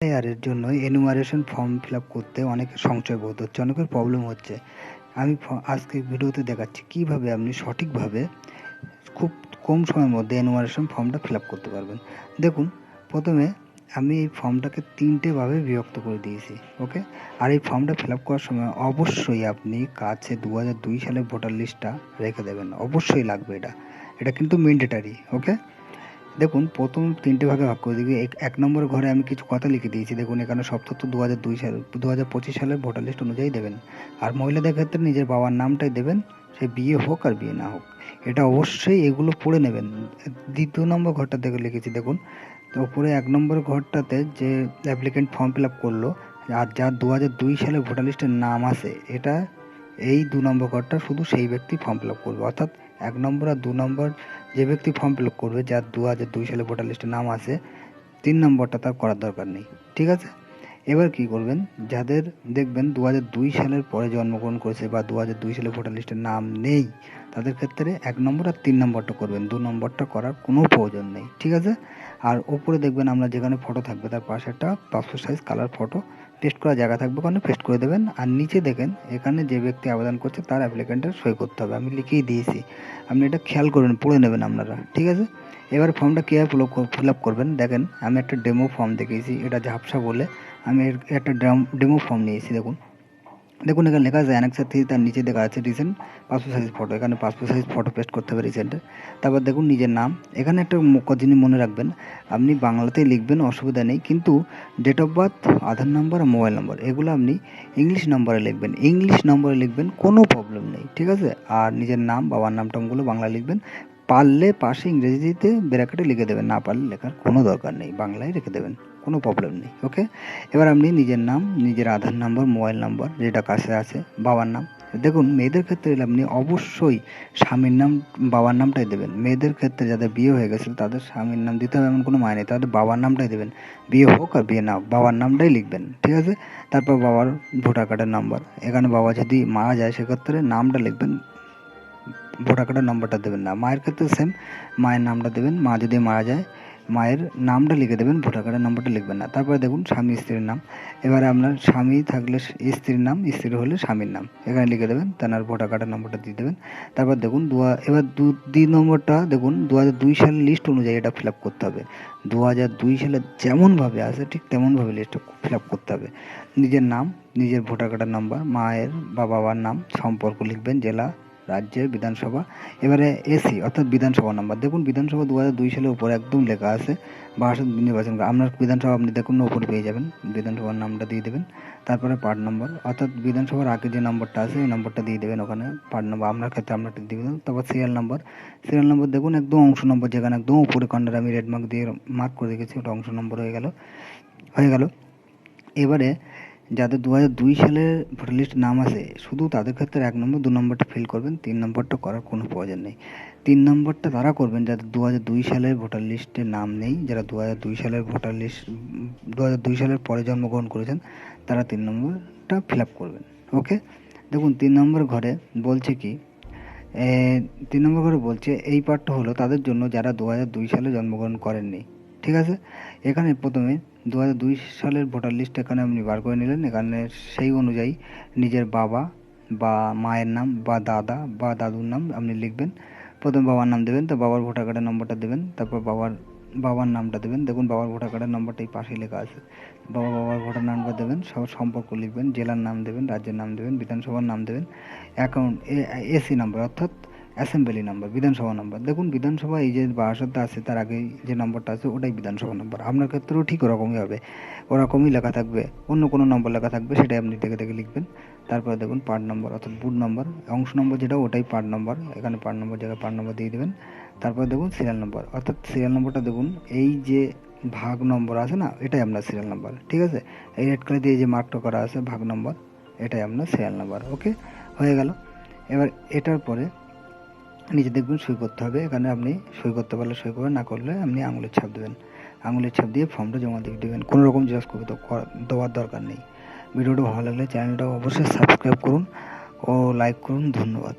এর জন্য enumeration form fill up করতে অনেকের সংশয় বোধ হচ্ছে, অনেকের প্রবলেম হচ্ছে। আমি আজকে ভিডিওতে দেখাচ্ছি কীভাবে আপনি সঠিকভাবে খুব কম সময়ের মধ্যে এনুমারেশন ফর্মটা ফিল আপ করতে পারবেন। দেখুন, প্রথমে আমি এই ফর্মটাকে তিনটেভাবে বিভক্ত করে দিয়েছি ওকে আর এই ফর্মটা ফিল আপ করার সময় অবশ্যই আপনি কাছে দু হাজার দুই সালের ভোটার লিস্টটা রেখে দেবেন। অবশ্যই লাগবে এটা। এটা কিন্তু ম্যান্ডেটারি ওকে দেখুন, প্রথম তিনটে ভাগে ভাগ করে দিবি। এক- নম্বর ঘরে আমি কিছু কথা লিখে দিয়েছি। দেখুন, এখানে তথ্য দু হাজার দুই সাল দু হাজার পঁচিশ সালের ভোটার লিস্ট অনুযায়ী দেবেন। আর মহিলাদের ক্ষেত্রে নিজের বাবার নামটাই দেবেন, সে বিয়ে হোক আর বিয়ে না হোক। এটা অবশ্যই এগুলো পড়ে নেবেন। দ্বিতীয় নম্বর ঘরটা দেখে লিখেছি, দেখুন। তো ওপরে এক নম্বর ঘরটাতে যে অ্যাপ্লিকেন্ট ফর্ম ফিল আপ করল, আর যার দু হাজার দুই সালে ভোটার লিস্টের নাম আছে, এটা এই দু নম্বর ঘরটা শুধু সেই ব্যক্তি ফর্ম ফিল আপ করবে। অর্থাৎ এক নম্বর আর দু নম্বর যে ব্যক্তি ফর্ম ফিল করবে, যার দু হাজার দুই সালে ভোটার লিস্টে নাম আছে, তিন নম্বরটা তার করার দরকার নেই, ঠিক আছে? এবার কি করবেন? যাদের দেখবেন দু হাজার দুই সালের পরে জন্মগ্রহণ করেছে বা দু হাজার দুই সালে ভোটার লিস্টে নাম নেই, তাদের ক্ষেত্রে এক নম্বর আর তিন নম্বরটা করবেন। দু নম্বরটা করার কোনো প্রয়োজন নেই, ঠিক আছে? আর ওপরে দেখবেন আমরা যেখানে ফটো থাকবে, তার পাশে একটা passport size colour photo paste করার জায়গা থাকবে ওখানে, পেস্ট করে দেবেন। আর নিচে দেখেন, এখানে যে ব্যক্তি আবেদন করছে তার অ্যাপ্লিকেন্টের সই করতে হবে। আমি লিখেই দিয়েছি। আপনি এটা খেয়াল করবেন পড়ে নেবেন আপনারা, ঠিক আছে? এবার ফর্মটা কীভাবে ফিল আপ করবেন? দেখেন, আমি একটা ডেমো ফর্ম দেখিয়েছি, এটা ঝাপসা বলে আমি একটা ডেমো ফর্ম নিয়েছি, দেখুন। দেখুন, এখানে লেখা আছে অ্যানেক্সার থ্রি তার নিচে দেখা আছে রিসেন্ট পাসপোর্ট সাইজ ফটো এখানে পাসপোর্ট সাইজ ফটো পেস্ট করতে হবে রিসেন্টে তারপর দেখুন, নিজের নাম। এখানে একটা ম- জিনিস মনে রাখবেন, আপনি বাংলাতেই লিখবেন, অসুবিধা নেই। কিন্তু date of birth Aadhaar number R mobile number এগুলো আপনি ইংলিশ নম্বরে লিখবেন। ইংলিশ নম্বরে লিখবেন, কোনো প্রবলেম নেই, ঠিক আছে? আর নিজের নাম, বাবার নাম টামগুলো বাংলা লিখবেন। পারলে পাশে ইংরেজিতে ব্র্যাকেটে লিখে দেবেন, না পারলে লেখার কোনো দরকার নেই, বাংলায় রেখে দেবেন। কোনো প্রবলেম নেই ওকে এবার আপনি নিজের নাম, নিজের আধার নাম্বার মোবাইল নাম্বার যেটা কাছে আছে, বাবার নাম। দেখুন, মেয়েদের ক্ষেত্রে আপনি অবশ্যই স্বামীর নাম, বাবার নামটাই দেবেন। মেয়েদের ক্ষেত্রে যাদের বিয়ে হয়ে গেছে, তাদের স্বামীর নাম দিতে হবে এমন কোনো মানে নেই। তাদের বাবার নামটাই দেবেন। বিয়ে হোক আর বিয়ে না বাবার নামটাই লিখবেন, ঠিক আছে? তারপর বাবার ভোটার কার্ডের নাম্বার এখানে বাবা যদি মারা যায়, সেক্ষেত্রে নামটা লিখবেন ভোটার কার্ডের নম্বরটা দেবেন না। মায়ের ক্ষেত্রে সেম মায়ের নামটা দেবেন। মা যদি মারা যায় মায়ের নামটা লিখে দেবেন, ভোটার কার্ডের নম্বরটা লিখবেন না। তারপরে দেখুন স্বামী স্ত্রীর নাম। এবারে আপনার স্বামী থাকলে স্ত্রীর নাম, স্ত্রী হলে স্বামীর নাম। এখানে লিখে দেবেন, তার ভোটার কার্ডের নম্বরটা দিয়ে দেবেন। তারপর দেখুন দু এবার দু দুই নম্বরটা দেখুন, দু হাজার দুই সালের লিস্ট অনুযায়ী এটা ফিল আপ করতে হবে। দু হাজার দুই সালে যেমনভাবে আছে ঠিক তেমনভাবে লিস্টটা ফিল আপ করতে হবে। নিজের নাম, নিজের ভোটার কার্ডের নাম্বার মায়ের বা বাবার নাম, সম্পর্ক লিখবেন, জেলা রাজ্যের বিধানসভা, এবারে এসি, অর্থাৎ বিধানসভা নাম্বার। দেখুন, বিধানসভা দু হাজার দুই সালের উপরে একদম লেখা আছে বারাসাত নির্বাচন আপনার বিধানসভা আপনি দেখুন উপরে পেয়ে যাবেন। বিধানসভার নামটা দিয়ে দেবেন, তারপরে পার্ট নম্বর অর্থাৎ বিধানসভার আগে যে নম্বরটা আছে, ওই নম্বরটা দিয়ে দেবেন ওখানে পার্ট নম্বর আপনার ক্ষেত্রে আপনারটা দিয়ে দেবেন। তারপর সিরিয়াল নম্বর সিরিয়াল নম্বর দেখুন, একদম অংশ নম্বর যেখানে একদম উপরে কর্নারে আমি রেড মার্ক দিয়ে মার্ক করে রেখেছি, ওটা অংশ নম্বর হয়ে গেল হয়ে গেল। এবারে যাদের দু হাজার দুই সালে ভোটার লিস্ট নাম আছে, শুধু তাদের ক্ষেত্রে এক নম্বর দু নম্বরটা ফিল করবেন, তিন নম্বরটা করার কোনো প্রয়োজন নেই। তিন নম্বরটা তারা করবেন যাদের দু হাজার দুই সালের ভোটার লিস্টে নাম নেই, যারা দু হাজার দুই সালের ভোটার লিস্ট দু হাজার দুই সালের পরে জন্মগ্রহণ করেছেন, তারা তিন নম্বরটা ফিল আপ করবেন ওকে দেখুন, তিন নম্বর ঘরে বলছে কি তিন নম্বর ঘরে বলছে, এই পার্টটা হলো তাদের জন্য যারা দু হাজার দুই সালে জন্মগ্রহণ করেননি, ঠিক আছে? এখানে প্রথমে দু দুই সালের ভোটার লিস্ট এখানে আপনি বার করে নিলেন। এখানে সেই অনুযায়ী নিজের বাবা বা মায়ের নাম বা দাদা বা দাদুর নাম আপনি লিখবেন। প্রথম বাবার নাম দেবেন, তো বাবার ভোটার কার্ডের নম্বরটা দেবেন, তারপর বাবার বাবার নামটা দেবেন। দেখুন, বাবার ভোটার কার্ডের নম্বরটা এই পাশেই লেখা আছে। বাবা, বাবার ভোটার নাম্বার দেবেন, সব সম্পর্ক লিখবেন, জেলার নাম দেবেন, রাজ্যের নাম দেবেন, বিধানসভার নাম দেবেন অ্যাকাউন্ট এসি নাম্বার অর্থাৎ অ্যাসেম্বলি নাম্বার, বিধানসভা নাম্বার। দেখুন, বিধানসভা এই যে বারাসাতটা আছে, তার আগে যে নাম্বারটা আছে, ওটাই বিধানসভা নাম্বার। আপনার ক্ষেত্রেও ঠিক ওরকমই হবে। ওরকমই লেখা থাকবে। অন্য কোনো নম্বর লেখা থাকবে, সেটাই আপনি দেখে দেখে লিখবেন। তারপরে দেখুন পার্ট নম্বর অর্থাৎ বুট নম্বর অংশ নম্বর যেটা, ওটাই পার্ট নম্বর এখানে পার্ট নম্বর জায়গায় পার্ট নম্বর দিয়ে দেবেন। তারপরে দেখুন সিরিয়াল নম্বর অর্থাৎ সিরিয়াল নম্বরটা দেখুন, এই যে ভাগ নম্বর আছে না, এটাই আপনার সিরিয়াল নাম্বার ঠিক আছে? এই রেড কালার দিয়ে যে মার্কটা করা আছে, ভাগ নম্বর এটাই আপনার সিরিয়াল নাম্বার ওকে হয়ে গেল। এবার এটার পরে নিচে দেখবেন সই করতে হবে। এখানে আপনি সই করতে পারলে সই করবেন, না করলে আপনি আঙুলের ছাপ দেবেন। আঙুলের ছাপ দিয়ে ফর্মটা জমা দিয়ে দেবেন। কোনো রকম জিজ্ঞাস করবে দেওয়ার দরকার নেই। ভিডিওটা ভালো লাগলে চ্যানেলটা অবশ্যই সাবস্ক্রাইব করুন ও লাইক করুন। ধন্যবাদ।